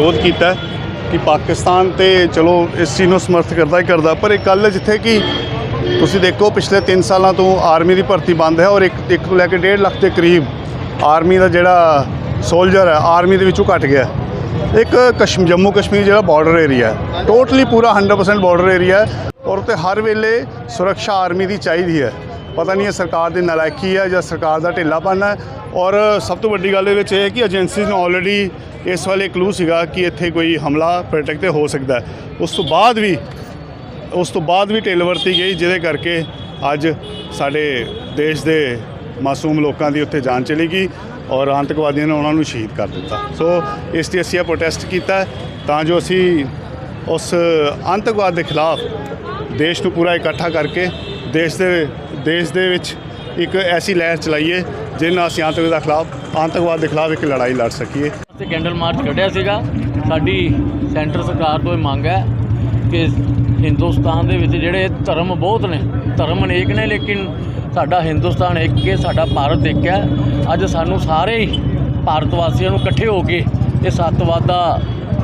ਵਿਰੋਧ ਕੀਤਾ ਕਿ ਪਾਕਿਸਤਾਨ ਤੇ ਚਲੋ ਇਸ ਚੀਜ਼ ਨੂੰ ਸਮਰਥ ਕਰਦਾ ਹੀ ਕਰਦਾ। ਪਰ ਇੱਕ ਗੱਲ ਜਿੱਥੇ ਕਿ ਤੁਸੀਂ ਦੇਖੋ, ਪਿਛਲੇ 3 ਸਾਲਾਂ ਤੋਂ ਆਰਮੀ ਦੀ ਭਰਤੀ ਬੰਦ ਹੈ ਔਰ ਇੱਕ ਇੱਕ ਤੋਂ ਲੈ ਕੇ 1.5 ਲੱਖ ਦੇ ਕਰੀਬ ਆਰਮੀ ਦਾ ਜਿਹੜਾ ਸੋਲਜਰ ਹੈ, ਆਰਮੀ ਦੇ ਵਿੱਚੋਂ ਘਟ ਗਿਆ ਇੱਕ ਕਸ਼ਮ ਜੰਮੂ ਕਸ਼ਮੀਰ ਜਿਹੜਾ ਬਾਰਡਰ ਏਰੀਆ ਹੈ ਟੋਟਲੀ ਪੂਰਾ 100% ਬਾਰਡਰ ਏਰੀਆ ਹੈ ਔਰ ਤੇ ਹਰ ਵੇਲੇ ਸੁਰੱਖਿਆ ਆਰਮੀ ਦੀ ਚਾਹੀਦੀ ਹੈ। ਪਤਾ ਨਹੀਂ ਇਹ ਸਰਕਾਰ ਦੀ ਨਲਾਇਕੀ ਹੈ ਜਾਂ ਸਰਕਾਰ ਦਾ ਢਿੱਲਾਪਨ ਹੈ। ਔਰ ਸਭ ਤੋਂ ਵੱਡੀ ਗੱਲ ਇਹ ਵਿੱਚ ਇਹ ਹੈ ਕਿ ਏਜੰਸੀਜ਼ ਨੂੰ ਆਲਰੇਡੀ ਇਸ ਵਾਲੇ ਕਲੂ ਸੀਗਾ ਕਿ ਇੱਥੇ ਕੋਈ ਹਮਲਾ ਪ੍ਰੋਟੈਕਟ ਤੇ ਹੋ ਸਕਦਾ ਉਸ ਤੋਂ ਬਾਅਦ ਵੀ, ਉਸ ਤੋਂ ਬਾਅਦ ਵੀ ਢਿੱਲ ਵਰਤੀ ਗਈ, ਜਿਹਦੇ ਕਰਕੇ ਅੱਜ ਸਾਡੇ ਦੇਸ਼ ਦੇ ਮਾਸੂਮ ਲੋਕਾਂ ਦੀ ਉੱਥੇ ਜਾਨ ਚਲੀ ਗਈ ਔਰ ਆਤੰਕਵਾਦੀਆਂ ਨੇ ਉਹਨਾਂ ਨੂੰ ਸ਼ਹੀਦ ਕਰ ਦਿੱਤਾ। ਸੋ ਇਸ ਤੇ ਅਸੀਂ ਇਹ ਪ੍ਰੋਟੈਸਟ ਕੀਤਾ ਤਾਂ ਜੋ ਅਸੀਂ ਉਸ ਆਤੰਕਵਾਦ ਦੇ ਖਿਲਾਫ ਦੇਸ਼ ਨੂੰ ਪੂਰਾ ਇਕੱਠਾ ਕਰਕੇ ਦੇਸ਼ ਦੇ ਦੇਸ਼ ਦੇ ਵਿੱਚ ਇੱਕ ਐਸੀ ਲਹਿਰ ਚਲਾਈਏ ਜਿਹਦੇ ਨਾਲ ਅਸੀਂ ਆਤੰਕਵਾਦ ਦੇ ਖਿਲਾਫ, ਆਤੰਕਵਾਦ ਦੇ ਖਿਲਾਫ ਇੱਕ ਲੜਾਈ ਲੜ ਸਕੀਏ। ਅਸੀਂ ਕੈਂਡਲ ਮਾਰਚ ਕੱਢਿਆ ਸੀਗਾ। ਸਾਡੀ ਸੈਂਟਰ ਸਰਕਾਰ ਤੋਂ ਇਹ ਮੰਗ ਹੈ ਕਿ ਹਿੰਦੁਸਤਾਨ ਦੇ ਵਿੱਚ ਜਿਹੜੇ ਧਰਮ ਬਹੁਤ ਨੇ, ਧਰਮ ਅਨੇਕ ਨੇ, ਲੇਕਿਨ ਸਾਡਾ ਹਿੰਦੁਸਤਾਨ ਇੱਕ ਹੈ, ਸਾਡਾ ਭਾਰਤ ਇੱਕ ਹੈ। ਅੱਜ ਸਾਨੂੰ ਸਾਰੇ ਹੀ ਭਾਰਤ ਵਾਸੀਆਂ ਨੂੰ ਇਕੱਠੇ ਹੋ ਕੇ ਇਹ ਸੱਤਵਾਦ ਦਾ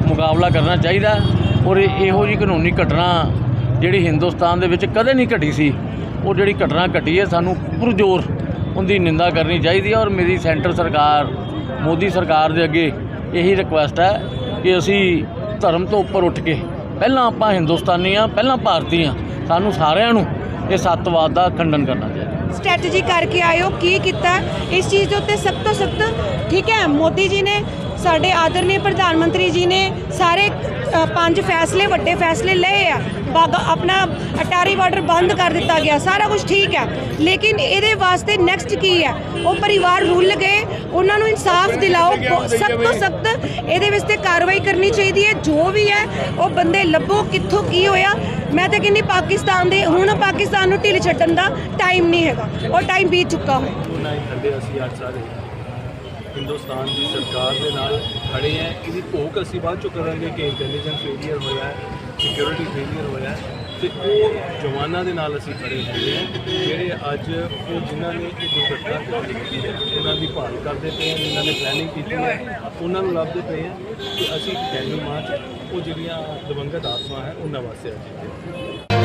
ਮੁਕਾਬਲਾ ਕਰਨਾ ਚਾਹੀਦਾ ਔਰ ਇਹੋ ਜਿਹੀ ਕਾਨੂੰਨੀ ਘਟਨਾ ਜਿਹੜੀ ਹਿੰਦੁਸਤਾਨ ਦੇ ਵਿੱਚ ਕਦੇ ਨਹੀਂ ਘਟੀ ਸੀ, ਉਹ ਜਿਹੜੀ ਘਟਨਾ ਘਟੀ ਹੈ, ਸਾਨੂੰ ਪੁਰਜੋਰ ਉਹਦੀ ਨਿੰਦਾ ਕਰਨੀ ਚਾਹੀਦੀ ਹੈ ਔਰ ਮੇਰੀ ਸੈਂਟਰ ਸਰਕਾਰ, ਮੋਦੀ ਸਰਕਾਰ ਦੇ ਅੱਗੇ ਇਹੀ ਰਿਕੁਐਸਟ ਹੈ ਕਿ ਅਸੀਂ ਧਰਮ ਤੋਂ ਉੱਪਰ ਉੱਠ ਕੇ ਪਹਿਲਾਂ ਆਪਾਂ ਹਿੰਦੁਸਤਾਨੀ ਆ ਪਹਿਲਾਂ ਭਾਰਤੀ ਆ ਸਾਨੂੰ ਸਾਰਿਆਂ ਨੂੰ ਇਹ ਸੱਤਵਾਦ ਦਾ ਖੰਡਨ ਕਰਨਾ ਚਾਹੀਦਾ। ਸਟ੍ਰੈਟਜੀ ਕਰਕੇ ਆਇਓ ਕੀ ਕੀਤਾ? ਇਸ ਚੀਜ਼ ਦੇ ਉੱਤੇ ਸਖਤ ਤੋਂ ਸਖਤ, ਠੀਕ ਹੈ, ਮੋਦੀ ਜੀ ਨੇ ਸਾਡੇ ਆਦਰਨੀय ਪ੍ਰਧਾਨ ਮੰਤਰੀ ਜੀ ਨੇ ਸਾਰੇ ਪੰਜ ਫੈਸਲੇ, ਵੱਡੇ ਫੈਸਲੇ ਲਏ ਆ। ਬਾਗਾ, ਆਪਣਾ ਅਟਾਰੀ ਬਾਰਡਰ ਬੰਦ ਕਰ ਦਿੱਤਾ ਗਿਆ, ਸਾਰਾ ਕੁਝ ਠੀਕ ਹੈ ਲੇਕਿਨ ਇਹਦੇ ਵਾਸਤੇ ਨੈਕਸਟ ਕੀ ਹੈ ਉਹ ਪਰਿਵਾਰ ਰੁੱਲ ਗਏ, ਉਹਨਾਂ ਨੂੰ ਇਨਸਾਫ ਦਿਲਾਓ ਸਖਤ ਤੋਂ ਸਖਤ ਇਹਦੇ ਵਿੱਚ ਤੇ ਕਾਰਵਾਈ ਕਰਨੀ ਚਾਹੀਦੀ ਹੈ, ਜੋ ਵੀ ਹੈ, ਉਹ ਬੰਦੇ ਲੱਭੋ, ਕਿੱਥੋਂ ਕੀ ਹੋਇਆ। ਮੈਂ ਤਾਂ ਕਹਿੰਦੀ ਪਾਕਿਸਤਾਨ ਦੇ, ਹੁਣ ਪਾਕਿਸਤਾਨ ਨੂੰ ਢਿੱਲ ਛੱਡਣ ਦਾ ਟਾਈਮ ਨਹੀਂ ਹੈਗਾ, ਉਹ ਟਾਈਮ ਬੀਤ ਚੁੱਕਾ ਹੋਇਆ। ਹਿੰਦੁਸਤਾਨ ਦੀ ਸਰਕਾਰ ਦੇ ਨਾਲ ਖੜੇ ਹੈ ਇਹਦੀ ਭੋਗ ਅਸੀਂ ਬਾਅਦ ਚੋਂ ਕਰਾਂਗੇ ਕਿ ਇੰਟੈਲੀਜੈਂਸ ਫੇਲੀਅਰ ਹੋਇਆ ਹੈ ਸਿਕਿਉਰਿਟੀ ਫੇਲੀਅਰ ਹੋਇਆ ਹੈ ਤੇ ਉਹ ਜਵਾਨਾਂ ਦੇ ਨਾਲ ਅਸੀਂ ਖੜੇ ਹੋਏ ਹਾਂ ਜਿਹੜੇ ਅੱਜ ਉਹ ਜਿਨ੍ਹਾਂ ਨੇ ਇਹ ਦੁਰਘਟਨਾ ਕੀਤੀ ਹੈ ਉਹਨਾਂ ਦੀ ਭਾਲ ਕਰਦੇ ਪਏ ਹਾਂ ਜਿਨ੍ਹਾਂ ਨੇ ਪਲੈਨਿੰਗ ਕੀਤੀ ਹੈ ਉਹਨਾਂ ਨੂੰ ਲੱਭਦੇ ਪਏ ਹਾਂ ਕਿ ਅਸੀਂ ਕੈਂਡਲ ਮਾਰਚ ਉਹ ਜਿਹੜੀਆਂ ਦਿਵੰਗਤ ਆਤਮਾ ਹੈ ਉਹਨਾਂ ਵਾਸਤੇ ਅੱਜ ਇੱਥੇ